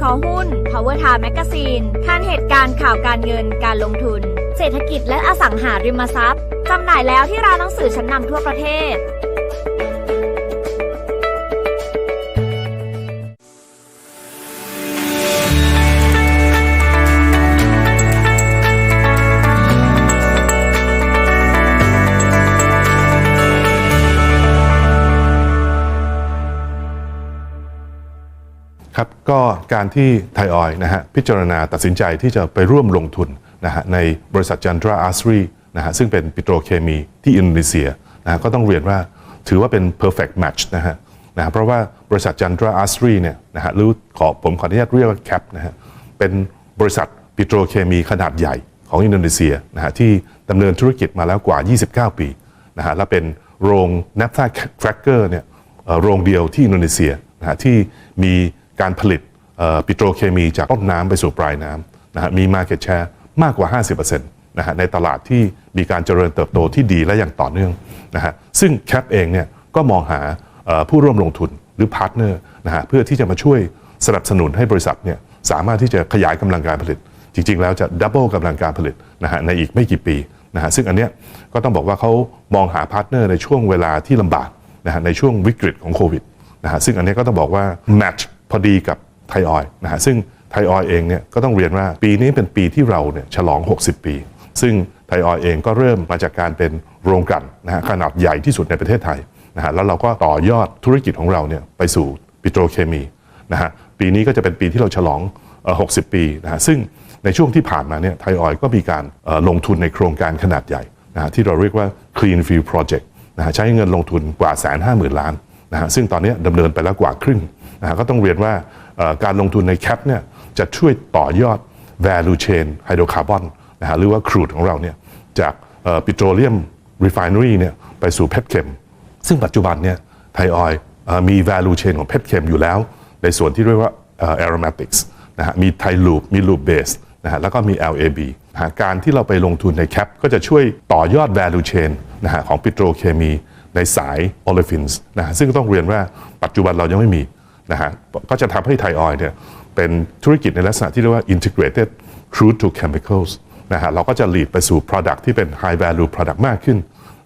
คอหุ้น Power Time Magazine คันเหตุการณ์ข่าวการเงินการลงทุน เศรษฐกิจและอสังหาริมทรัพย์จำหน่ายแล้วที่ร้านหนังสือชั้นนำทั่วประเทศ ก็การที่ไทยออยนะฮะพิจารณาตัดสินใจที่จะไปร่วมลงทุนนะฮะในบริษัทจันทราอาร์สรีนะฮะซึ่งเป็นปิโตรเคมีที่อินโดนีเซียนะฮะก็ต้องเรียนว่าถือว่าเป็น perfect match นะฮะนะฮะเพราะว่าบริษัทจันทราอาร์สรีเนี่ยนะฮะหรือขอผมขออนุญาตเรียกว่าแคปนะฮะเป็นบริษัทปิโตรเคมีขนาดใหญ่ของอินโดนีเซียนะฮะที่ดำเนินธุรกิจมาแล้วกว่า 29 ปีนะฮะและเป็นโรง naphtha cracker เนี่ยโรงเดียวที่อินโดนีเซียนะฮะที่มี การผลิตปิโตรเคมีจากต้นน้ำไปสู่ปลายน้ำนะฮะมี market share มากกว่า 50%นะฮะในตลาดที่มีการเจริญเติบโตที่ดีและอย่างต่อเนื่องนะฮะซึ่งแคปเองเนี่ยก็มองหาผู้ร่วมลงทุนหรือพาร์ทเนอร์นะฮะเพื่อที่จะมาช่วยสนับสนุนให้บริษัทเนี่ยสามารถที่จะขยายกำลังการผลิต จริง ๆ แล้วจะดับเบิลกำลังการผลิตนะฮะในอีกไม่กี่ปีนะฮะซึ่งอันเนี้ยก็ต้องบอกว่าเขามองหาพาร์ทเนอร์ในช่วงเวลาที่ลำบากนะฮะในช่วงวิกฤตของโควิดนะฮะซึ่งอันเนี้ยก็ต้องบอกว่าแมทช์ พอดีกับไทยออยนะฮะซึ่งไทยออยเองเนี่ยก็ต้องเรียนว่าปีนี้เป็นปีที่เราเนี่ยฉลอง 60 ปี ซึ่งไทยออยเองก็เริ่มมาจากการเป็นโรงกลั่นนะฮะขนาดใหญ่ที่สุดในประเทศไทยนะฮะแล้วเราก็ต่อยอดธุรกิจของเราเนี่ยไปสู่ปิโตรเคมีนะฮะปีนี้ก็จะเป็นปีที่เราฉลอง 60 ปีนะฮะซึ่งในช่วงที่ผ่านมาเนี่ยไทยออยก็มีการลงทุนในโครงการขนาดใหญ่นะฮะที่เราเรียกว่า Clean Field Project นะฮะใช้เงินลงทุนกว่าแสนห้าหมื่นล้านนะฮะซึ่งตอนนี้ดำเนินไปแล้วกว่าครึ่ง ก็ต้องเรียนว่าการลงทุนในแคปเนี่ยจะช่วยต่อยอด value chain hydrocarbon นะฮะหรือว่าครูดของเราเนี่ยจากปิโตรเลียม refinery เนี่ยไปสู่เพชรเคมซึ่งปัจจุบันเนี่ยไทยออยมี value chain ของเพชรเคมอยู่แล้ว ในส่วนที่เรียกว่าอ่อ aromatics นะฮะมีไทลูปมีลูปเบสนะฮะแล้วก็มี LAB นะฮะการที่เราไปลงทุนในแคปก็จะช่วยต่อยอด value chain นะฮะของปิโตรเคมีในสาย olefins นะฮะซึ่งต้องเรียนว่าปัจจุบันเรายังไม่มี นะฮะก็จะทำให้ไทยออยเนี่ยเป็นธุรกิจในลักษณะที่เรียกว่า integrated crude to chemicals นะฮะเราก็จะ lead ไปสู่ product ที่เป็น high value product มากขึ้น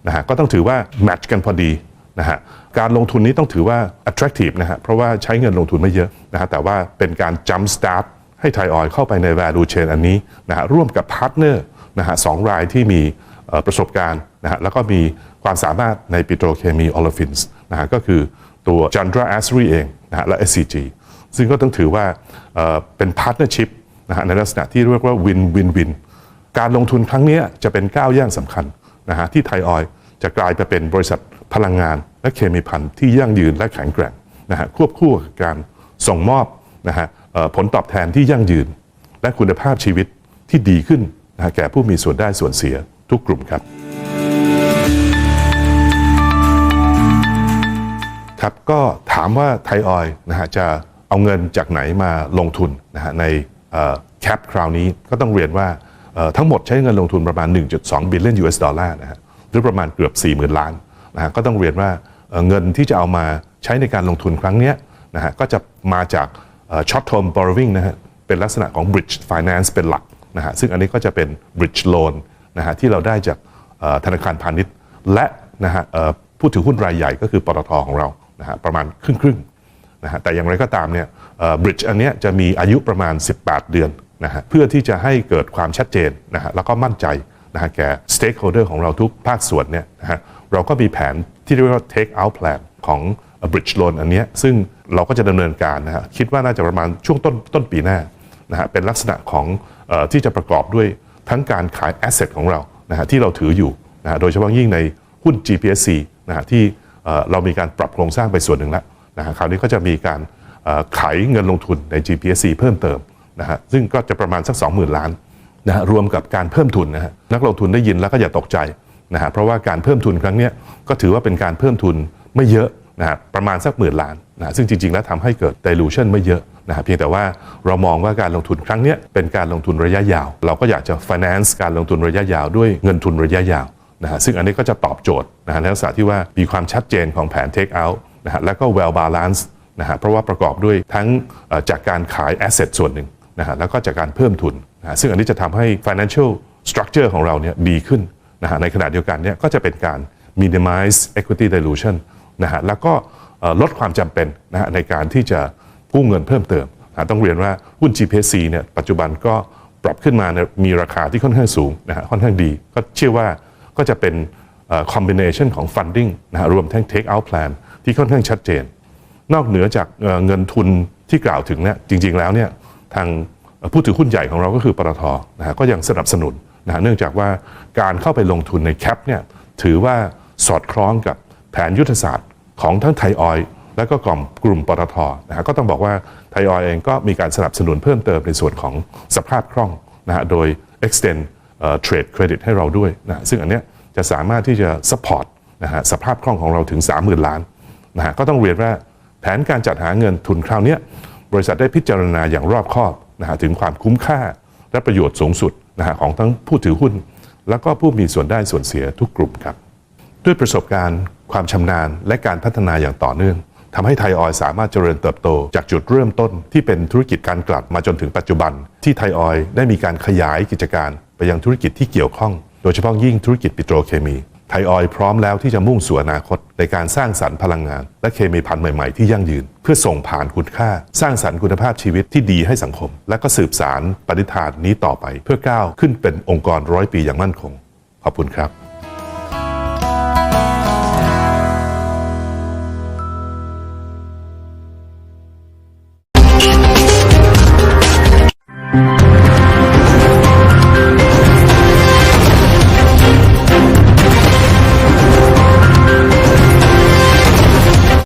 นะฮะก็ต้องถือว่า match กันพอดีนะฮะการลงทุนนี้ต้องถือว่า attractive นะฮะเพราะว่าใช้เงินลงทุนไม่เยอะนะฮะแต่ว่าเป็นการ jump start ให้ไทยออยเข้าไปใน value chain อันนี้นะฮะร่วมกับพาร์ทเนอร์นะฮะสองรายที่มีประสบการณ์นะฮะแล้วก็มีความสามารถในปิโตรเคมี olefins นะฮะก็คือตัว Chandra a s r y เอง นะฮะและ SCG ซึ่งก็ต้องถือว่าเป็นพาร์ทเนอร์ชิพนะฮะในลักษณะที่เรียกว่า win win win การลงทุนครั้งนี้จะเป็นก้าวย่างสำคัญนะฮะที่ไทยออยล์จะกลายไปเป็นบริษัทพลังงาน และเคมีพันธุ์ที่ยั่งยืนและแข็งแกร่งนะฮะควบคู่กับการส่งมอบนะฮะผลตอบแทนที่ยั่งยืน และคุณภาพชีวิตที่ดีขึ้นนะะแก่ผู้มีส่วนได้ส่วนเสียทุกกลุ่มครับ ครับก็ถามว่าไทยออยนะฮะจะเอาเงินจากไหนมาลงทุนนะฮะในแคปคราวนี้ก็ต้องเรียนว่าทั้งหมดใช้เงินลงทุนประมาณ 1.2 บิลเลียน US ดอลลาร์นะฮะหรือประมาณเกือบ 40,000 ล้านนะฮะก็ต้องเรียนว่าเงินที่จะเอามาใช้ในการลงทุนครั้งนี้นะฮะก็จะมาจากเอ่อ short term borrowing นะฮะเป็นลักษณะของ bridge finance เป็นหลักนะฮะซึ่งอันนี้ก็จะเป็น bridge loan นะฮะที่เราได้จากธนาคารพาณิชย์ และนะฮะผู้ถือหุ้นรายใหญ่ก็คือปตทของเรา นะฮะประมาณครึ่งครึ่งนะฮะแต่อย่างไรก็ตามเนี่ยบริดจ์อันเนี้ยจะมีอายุประมาณ 18 เดือนนะฮะเพื่อที่จะให้เกิดความชัดเจนนะฮะแล้วก็มั่นใจนะฮะแก่ stakeholder ของเราทุกภาคส่วนเนี่ยนะฮะเราก็มีแผนที่เรียกว่า take out plan ของ bridge loan อันเนี้ยซึ่งเราก็จะดำเนินการนะฮะคิดว่าน่าจะประมาณช่วงต้นต้นปีหน้านะฮะเป็นลักษณะของออที่จะประกอบด้วยทั้งการขาย asset ของเรานะฮะที่เราถืออยู่นะฮะโดยเฉพาะยิ่งในหุ้น GPSC นะฮะที่ เรามีการปรับโครงสร้างไปส่วนหนึ่งแล้วนะฮะคราวนี้ก็จะมีการขายเงินลงทุนใน GPC เพิ่มเติมนะฮะซึ่งก็จะประมาณสัก 20,000 ล้านนะฮะรวมกับการเพิ่มทุนนะฮะนักลงทุนได้ยินแล้วก็อย่าตกใจนะฮะเพราะว่าการเพิ่มทุนครั้งนี้ก็ถือว่าเป็นการเพิ่มทุนไม่เยอะนะฮะประมาณสักหมื่นล้านนะฮะซึ่งจริง ๆ แล้วทำให้เกิด dilution ไม่เยอะนะฮะเพียงแต่ว่าเรามองว่าการลงทุนครั้งนี้เป็นการลงทุนระยะยาว เราก็อยากจะ finance การลงทุนระยะยาวด้วยเงินทุนระยะยาว นะฮะซึ่งอันนี้ก็จะตอบโจทย์นะฮะในลักษณะที่ว่ามีความชัดเจนของแผน take out นะฮะแล้วก็ well balance นะฮะเพราะว่าประกอบด้วยทั้งจากการขายแอสเซทส่วนหนึ่งนะฮะแล้วก็จากการเพิ่มทุนนะะซึ่งอันนี้จะทำให้ financial structure ของเราเนี่ยดีขึ้นนะฮะในขณะเดียวกันเนี่ยก็จะเป็นการ minimize equity dilution นะฮะแล้วก็ลดความจำเป็นนะฮะในการที่จะกู้เงินเพิ่มเติมนะต้องเรียนว่าหุ้น GPC เนี่ยปัจจุบันก็ปรับขึ้นมามีราคาที่ค่อนข้างสูงนะฮะค่อนข้างดี ก็เชื่อว่า ก็จะเป็นเอ่อ combination ของ funding นะฮะรวมทั้ง take out plan ที่ค่อนข้างชัดเจน นอกเหนือจากเงินทุนที่กล่าวถึงเนี่ยจริง ๆ แล้วเนี่ยทางผู้ถือหุ้นใหญ่ของเราก็คือปตทนะฮะก็ยังสนับสนุนนะฮะเนื่องจากว่าการเข้าไปลงทุนในแคปเนี่ยถือว่าสอดคล้องกับแผนยุทธศาสตร์ของทั้งไทยออยล์และก็กลุ่มกลุ่มปตทนะฮะก็ต้องบอกว่าไทยออยล์เองก็มีการสนับสนุนเพิ่มเติมในส่วนของสภาพคล่องนะฮะโดย extend เอ่อ trade credit ให้เราด้วยนะซึ่งอันเนี้ยจะสามารถที่จะ support นะฮะสภาพคล่องของเราถึง 30,000 ล้านนะฮะก็ต้องเรียนว่าแผนการจัดหาเงินทุนคราวนี้บริษัทได้พิจารณาอย่างรอบคอบนะฮะถึงความคุ้มค่าและประโยชน์สูงสุดนะฮะของทั้งผู้ถือหุ้น แล้วก็ผู้มีส่วนได้ส่วนเสียทุกกลุ่มครับ ด้วยประสบการณ์ความชำนาญและการพัฒนาอย่างต่อเนื่องทำให้ไทยออยล์สามารถเจริญเติบโต จากจุดเริ่มต้นที่เป็นธุรกิจการกลั่นมาจนถึงปัจจุบัน ที่ไทยออยล์ได้มีการขยายกิจการ ไปยังธุรกิจที่เกี่ยวข้อง โดยเฉพาะยิ่งธุรกิจปิโตรเคมีไทยออยพร้อมแล้วที่จะมุ่งสู่อนาคตในการสร้างสรรค์พลังงาน และเคมีพันธุ์ใหม่ ๆ ที่ยั่งยืน เพื่อส่งผ่านคุณค่า สร้างสรรค์คุณภาพชีวิตที่ดีให้สังคม และก็สืบสารปณิธานนี้ต่อไป เพื่อก้าวขึ้นเป็นองค์กรร้อยปีอย่างมั่นคง ขอบคุณครับ